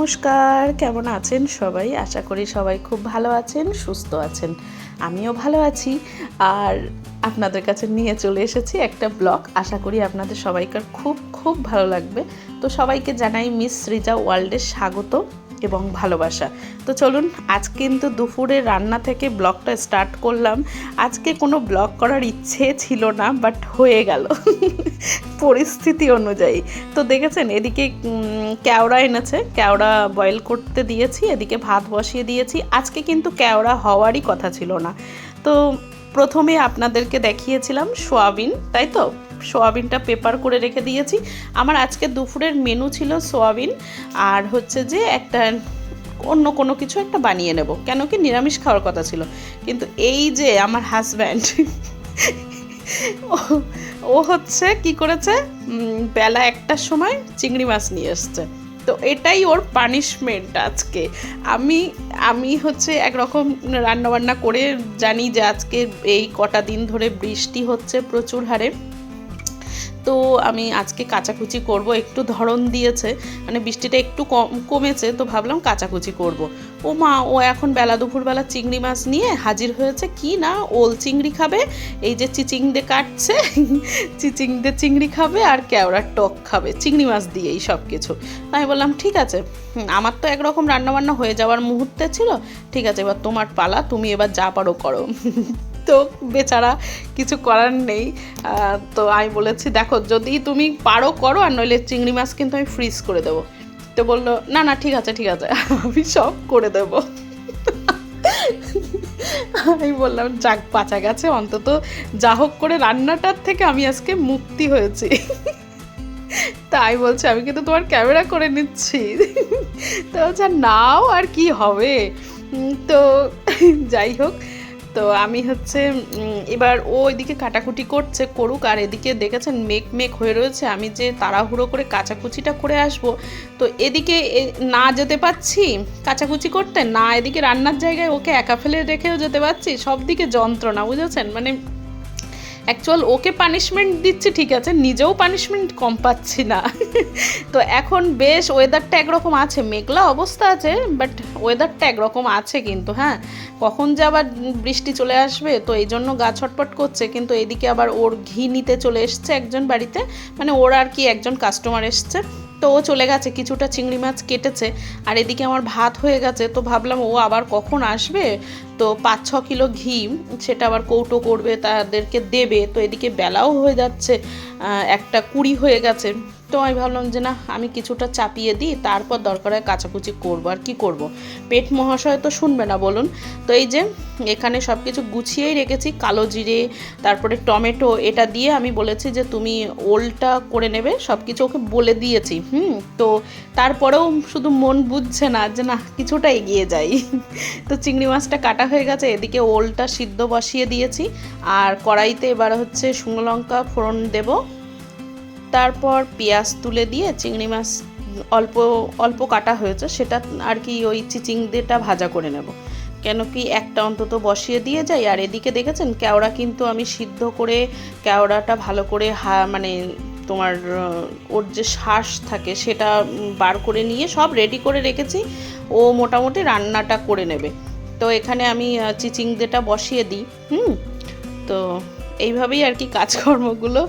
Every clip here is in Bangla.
নমস্কার, কেমন আছেন সবাই? আশা করি সবাই খুব ভালো আছেন, সুস্থ আছেন। আমিও ভালো আছি। আর আপনাদের কাছে নিয়ে চলে এসেছি একটা ব্লগ। আশা করি আপনাদের সবাইকার খুব খুব ভালো লাগবে। তো সবাইকে জানাই মিস সৃজা ওয়ার্ল্ডের স্বাগত এবং ভালোবাসা। তো চলুন, আজ কিন্তু দুপুরে রান্না থেকে ব্লগটা স্টার্ট করলাম। আজকে কোনো ব্লগ করার ইচ্ছে ছিল না, বাট হয়ে গেল। পরিস্থিতি অনুযায়ী। তো দেখেছেন, এদিকে কেওড়া এনেছে। কেওড়া বয়েল করতে দিয়েছি, এদিকে ভাত বসিয়ে দিয়েছি। আজকে কিন্তু কেওড়া হওয়ারই কথা ছিল না। তো প্রথমে আপনাদেরকে দেখিয়েছিলাম সোয়াবিন, তাই তো? সোয়াবিনটা পেপার করে রেখে দিয়েছি। আমার আজকে দুপুরের মেনু ছিল সোয়াবিন, আর হচ্ছে যে একটা অন্য কোনো কিছু একটা বানিয়ে নেব। কেন কি নিরামিষ খাওয়ার কথা ছিল। কিন্তু এই যে আমার হাজব্যান্ড ও হচ্ছে কি করেছে? বেলা একটার সময় চিংড়ি মাছ নিয়ে এসছে। তো এটাই ওর পানিশমেন্ট আজকে। আমি আমি হচ্ছে একরকম রান্নাবান্না করে জানি যে আজকে এই কটা দিন ধরে বৃষ্টি হচ্ছে প্রচুর হারে। তো আমি আজকে কাচাকুচি করব, একটু ধরন দিয়েছে মানে বৃষ্টিটা একটু কম, কমেছে, তো ভাবলাম কাচাকুচি করব। ও মা ও এখন বেলা দুপুরবেলা চিংড়ি মাছ নিয়ে হাজির হয়েছে কি না? ওল চিংড়ি খাবে, এই যে চিচিংদে কাটছে চিচিংদে চিংড়ি খাবে আর কেওড়ার টক খাবে, চিংড়ি মাছ দিয়েই সব কিছু আমি বললাম, ঠিক আছে আমার তো একরকম রান্নাবান্না হয়ে যাওয়ার মুহূর্তে ছিল। ঠিক আছে, এবার তোমার পালা, তুমি এবার যা পারো করো। তো বেচারা কিছু করার নেই। তো আমি বলেছি, দেখো, যদি তুমি পারো, করো, আর নইলে চিংড়ি মাছ কিন্তু আমি ফ্রিজ করে দেবো। তো বলল, না না, ঠিক আছে ঠিক আছে, আমি সব করে দেবো। আমি বললাম, যাক, বাঁচা গেছে, অন্তত যা হোক করে রান্নাটার থেকে আমি আজকে মুক্তি হয়েছি। তাই বলছে, আমি কিন্তু তোমার ক্যামেরা করে নিচ্ছি। তো বলছে, নাও, আর কি হবে? তো যাই হোক তো আমি হচ্ছে এবার ও ওইদিকে কাটাকুটি করছে, করুক, আর এদিকে দেখেছেন মেক মেক হয়ে রয়েছে, আমি যে তাড়াহুড়ো করে কাচাকুচিটা করে আসব, তো এদিকে না যেতে পাচ্ছি, কাচাকুচি করতে, না এদিকে রান্নার জায়গায় ওকে একা ফেলে রেখেও যেতে পারছি সব দিকে যন্ত্রণা, বুঝেছেন? মানে অ্যাকচুয়াল ওকে পানিশমেন্ট দিচ্ছি, ঠিক আছে, নিজেও পানিশমেন্ট কম পাচ্ছি না। তো এখন বেশ ওয়েদারটা একরকম আছে, মেঘলা অবস্থা আছে বাট ওয়েদারটা একরকম আছে কিন্তু হ্যাঁ। কখন যে আবার বৃষ্টি চলে আসবে, তো এই জন্য গা ছটপট করছে, কিন্তু এদিকে আবার ওর ঘি নিতে চলে এসছে একজন বাড়িতে মানে ওর আর কি একজন কাস্টমার এসছে। তো ও চলে গেছে, কিছুটা চিংড়ি মাছ কেটেছে আর এদিকে আমার ভাত হয়ে গেছে, তো ভাবলাম ও আবার কখন আসবে? তো পাঁচ, ছ কিলো ঘি, সেটা আবার কৌটো করবে, তাদেরকে দেবে, তো এদিকে বেলাও হয়ে যাচ্ছে একটা কুড়ি হয়ে গেছে। তো আমি ভাবলাম যে না, আমি কিছুটা চাপিয়ে দিই, তারপর দরকার হয় কাচাকুচি করব। আর কি করব। পেট মহাশয় তো শুনবে না বলুন। তো এই যে, এখানে সব কিছু গুছিয়েই রেখেছি, কালো জিরে, তারপরে টমেটো, এটা দিয়ে আমি বলেছি যে তুমি ওলটা করে নেবে সব কিছু ওকে বলে দিয়েছি, হুম? তো তারপরেও শুধু মন বুঝছে না যে না, কিছুটা এগিয়ে যাই। তো চিংড়ি মাছটা কাটা হয়ে গেছে, এদিকে ওলটা সিদ্ধ বসিয়ে দিয়েছি। আর কড়াইতে এবার হচ্ছে শুকনো লঙ্কা ফোড়ন দেবো। তারপর পেঁয়াজ তুলে দিয়ে চিংড়ি মাছ অল্প অল্প কাটা হয়েছে, সেটা আর কি ওই চিচিংদেটা ভাজা করে নেব। কেন কি একটা অন্তত বসিয়ে দিয়ে যাই, আর এদিকে দেখেছেন কেওড়া কিন্তু আমি সিদ্ধ করে কেওড়াটা ভালো করে হা মানে তোমার ওর যে শ্বাস থাকে সেটা বার করে নিয়ে সব রেডি করে রেখেছি, ও মোটামুটি রান্নাটা করে নেবে। তো এখানে আমি চিচিংদেটা বসিয়ে দিই, হুম? তো এইভাবেই আর কি কাজকর্মগুলো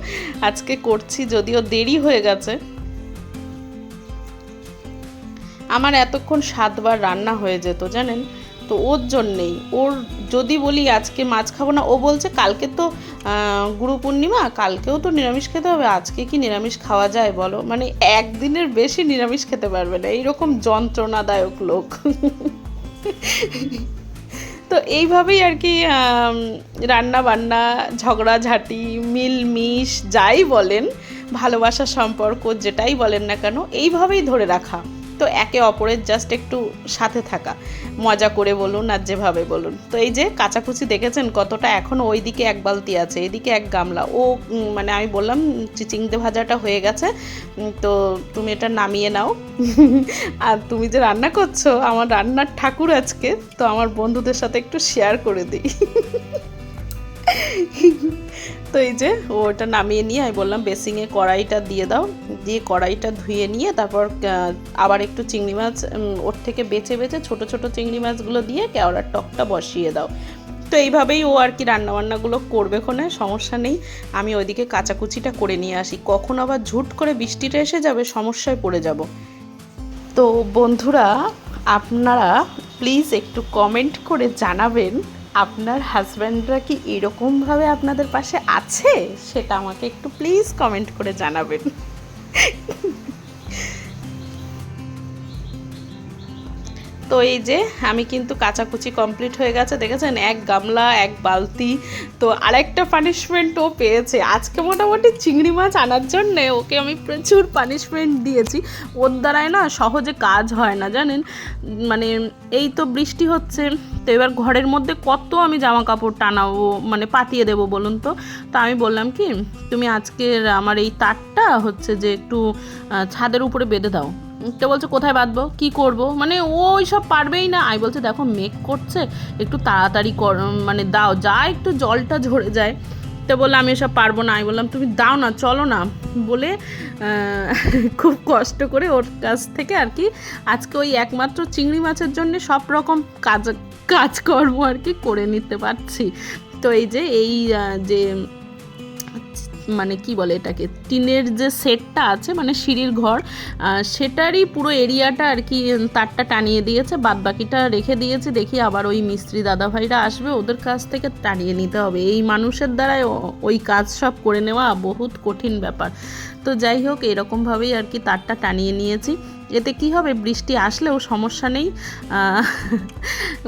আজকে করছি, যদিও দেরি হয়ে গেছে। আমার এতক্ষণ সাতবার রান্না হয়ে যেত, জানেন? তো ওর জন্যেই। ওর যদি বলি আজকে মাছ খাব না, ও বলছে কালকে তো গুরু পূর্ণিমা, কালকেও তো নিরামিষ খেতে হবে, আজকে কি নিরামিষ খাওয়া যায় বলো? মানে একদিনের বেশি নিরামিষ খেতে পারবে না, এইরকম যন্ত্রণাদায়ক লোক। তো এইভাবেই আর কি রান্না বান্না ঝগড়াঝাটি, মিলমিশ, যাই বলেন, ভালোবাসার সম্পর্ক, যেটাই বলেন না কেন, এইভাবেই ধরে রাখা। তো একে অপরের জাস্ট একটু সাথে থাকা। মজা করে বলুন আর যেভাবে বলুন। তো এই যে কাচাকুচি দেখেছেন কতটা? এখনও ওই দিকে এক বালতি আছে, এদিকে এক গামলা। ও মানে আমি বললাম চিচিংদে ভাজাটা হয়ে গেছে। তো তুমি এটা নামিয়ে নাও। আর তুমি যে রান্না করছ, আমার রান্নার ঠাকুর আজকে, তো আমার বন্ধুদের সাথে একটু শেয়ার করে দিই। তো এই যে ওটা নামিয়ে নিয়ে আমি বললাম বেসিংয়ে কড়াইটা দিয়ে দাও। দিয়ে কড়াইটা ধুয়ে নিয়ে তারপর আবার একটু চিংড়ি মাছ ওর থেকে বেছে বেছে ছোট ছোট চিংড়ি মাছগুলো দিয়ে কেওড়ার টকটা বসিয়ে দাও। তো এইভাবেই ও আর কি রান্নাবান্নাগুলো করবে ক্ষণে সমস্যা নেই। আমি ওইদিকে কাচাকুচিটা করে নিয়ে আসি। কখন আবার ঝুট করে বৃষ্টিটা এসে যাবে সমস্যায় পড়ে যাব। তো বন্ধুরা, আপনারা প্লিজ একটু কমেন্ট করে জানাবেন আপনার হাজব্যান্ডরা কি এরকমভাবে আপনাদের পাশে আছে? সেটা আমাকে একটু প্লিজ কমেন্ট করে জানাবেন। তো এই যে আমি কিন্তু কাচাকুচি কমপ্লিট হয়ে গেছে, দেখেছেন? এক গামলা, এক বালতি, তো আরেকটা পানিশমেন্ট ও পেয়েছে। আজকে মোটামুটি চিংড়ি মাছ আনার জন্যে ওকে আমি প্রচুর পানিশমেন্ট দিয়েছি। ওর দ্বারায় না সহজে কাজ হয় না, জানেন? মানে এই তো বৃষ্টি হচ্ছে, তো এবার ঘরের মধ্যে কত আমি জামা কাপড় টানাবো মানে পাতিয়ে দেবো বলুন তো? তা আমি বললাম কি, তুমি আজকের আমার এই তারটা হচ্ছে যে একটু ছাদের উপরে বেঁধে দাও। তো বলছে, কোথায় বাঁধবো? কি করব? মানে ও সব পারবেই না। আমি বলছে, দেখো, মেঘ করছে, একটু তাড়াতাড়ি কর মানে দাও, যা একটু জলটা ঝরে যায়। তো বললাম, আমি এসব পারব না। আমি বললাম, তুমি দাও না, চলো না। বলে খুব কষ্ট করে ওর কাছ থেকে আর কি, আজকে ওই একমাত্র চিংড়ি মাছের জন্য সব রকম কাজ, কাজকর্ম আর কি করে নিতে পারছি। তো এই যে এই যে মানে কি বলে এটাকে, টিনের যে সেটটা আছে মানে সিঁড়ির ঘর সেটারই পুরো এরিয়াটা আর কি তারটা টানিয়ে দিয়েছে বাদ বাকিটা রেখে দিয়েছে, দেখি আবার ওই মিস্ত্রি দাদাভাইরা আসবে, ওদের কাছ থেকে টানিয়ে নিতে হবে। এই মানুষের দ্বারাই ওই কাজ সব করে নেওয়া বহুত কঠিন ব্যাপার। তো যাই হোক, এরকমভাবেই আর কি তারটা টানিয়ে নিয়েছি। এতে কি হবে, বৃষ্টি আসলেও সমস্যা নেই।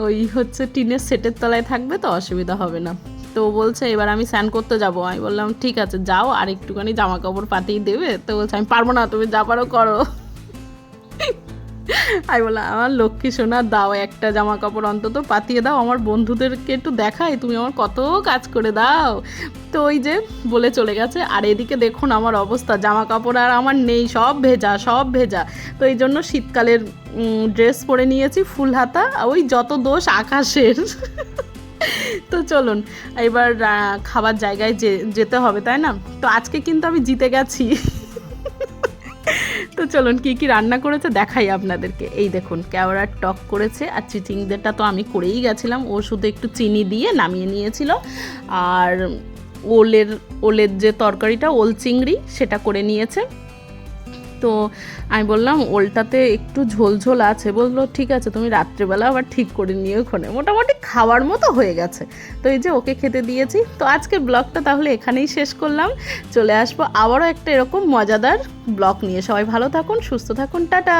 ওই হচ্ছে টিনের সেটের তলায় থাকবে, তো অসুবিধা হবে না। তো বলছে, এবার আমি স্নান করতে যাব। আমি বললাম, ঠিক আছে, যাও, আর একটুখানি জামা কাপড় পাতিয়ে দেবে। তো বলছে, আমি পারব না, তুমি যা পারো করো। আমি বললাম, আমার লক্ষ্মী সোনা, দাও একটা জামা কাপড় অন্তত, পাতিয়ে দাও। আমার বন্ধুদেরকে একটু দেখাই, তুমি আমার কত কাজ করে দাও। তো ওই যে বলে চলে গেছে। আর এদিকে দেখুন আমার অবস্থা জামা কাপড় আর আমার নেই, সব ভেজা সব ভেজা। তো এই জন্য শীতকালের ড্রেস পরে নিয়েছি, ফুল হাতা, ওই যত দোষ আকাশের। তো চলুন, এবার খাবার জায়গায় যেতে হবে, তাই না? তো আজকে কিন্তু আমি জিতে গেছি। তো চলুন, কি কি রান্না করেছে দেখাই আপনাদেরকে। এই দেখুন, কেওড়ার টক করেছে, আর চিচিংদেরটা তো আমি করেই গেছিলাম। ও শুধু একটু চিনি দিয়ে নামিয়ে নিয়েছিল। আর ওলের ওলের যে তরকারিটা, ওল চিংড়ি, সেটা করে নিয়েছে। তো আমি বললাম, ওলটাতে একটু ঝোলঝোল ঝোল আছে। বলল, ঠিক আছে, তুমি রাত্রেবেলা আবার ঠিক করে নিয়ে ওখানে মোটামুটি খাওয়ার মতো হয়ে গেছে। তো এই যে ওকে খেতে দিয়েছি। তো আজকে ব্লগটা তাহলে এখানেই শেষ করলাম। চলে আসব আবারও একটা এরকম মজাদার ব্লগ নিয়ে। সবাই ভালো থাকুন, সুস্থ থাকুন, টাটা!